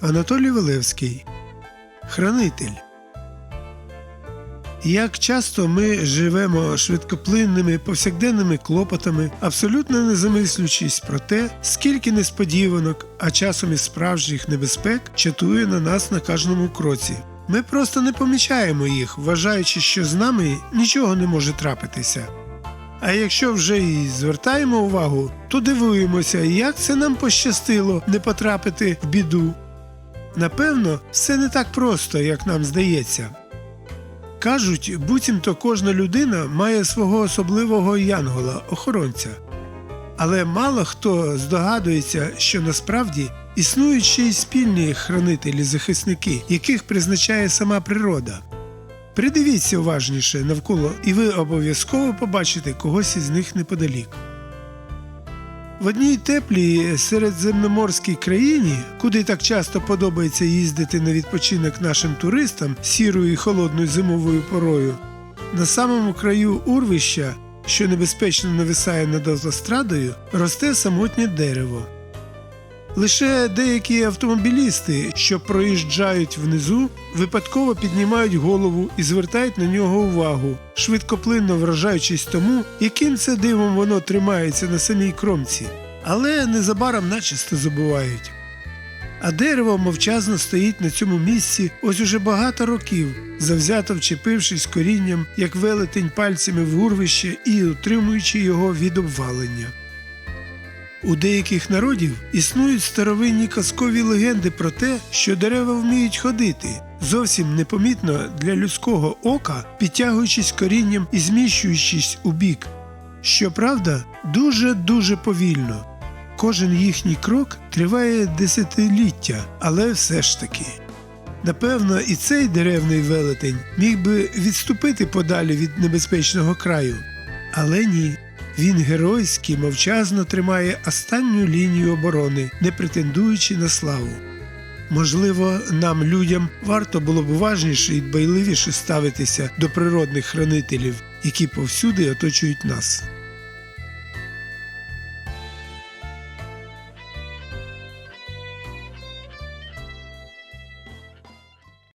Анатолій Вилевський Хранитель. Як часто ми живемо швидкоплинними повсякденними клопотами, абсолютно не замислюючись про те, скільки несподіванок, а часом і справжніх небезпек чатує на нас на кожному кроці. Ми просто не помічаємо їх, вважаючи, що з нами нічого не може трапитися. А якщо вже і звертаємо увагу, то дивуємося, як це нам пощастило не потрапити в біду. Напевно, все не так просто, як нам здається. Кажуть, буцімто кожна людина має свого особливого янгола, охоронця. Але мало хто здогадується, що насправді існують ще й спільні хранителі-захисники, яких призначає сама природа. Придивіться уважніше навколо, і ви обов'язково побачите когось із них неподалік. В одній теплій середземноморській країні, куди так часто подобається їздити на відпочинок нашим туристам сірою і холодною зимовою порою, на самому краю урвища, що небезпечно нависає над автострадою, росте самотнє дерево. Лише деякі автомобілісти, що проїжджають внизу, випадково піднімають голову і звертають на нього увагу, швидкоплинно вражаючись тому, яким це дивом воно тримається на самій кромці, але незабаром начисто забувають. А дерево мовчазно стоїть на цьому місці ось уже багато років, завзято вчепившись корінням, як велетень пальцями в урвище і утримуючи його від обвалення. У деяких народів існують старовинні казкові легенди про те, що дерева вміють ходити, зовсім непомітно для людського ока, підтягуючись корінням і зміщуючись у бік. Щоправда, дуже-дуже повільно. Кожен їхній крок триває десятиліття, але все ж таки. Напевно, і цей деревний велетень міг би відступити подалі від небезпечного краю. Але ні. Він геройськи мовчазно тримає останню лінію оборони, не претендуючи на славу. Можливо, нам, людям, варто було б уважніше і дбайливіше ставитися до природних хранителів, які повсюди оточують нас.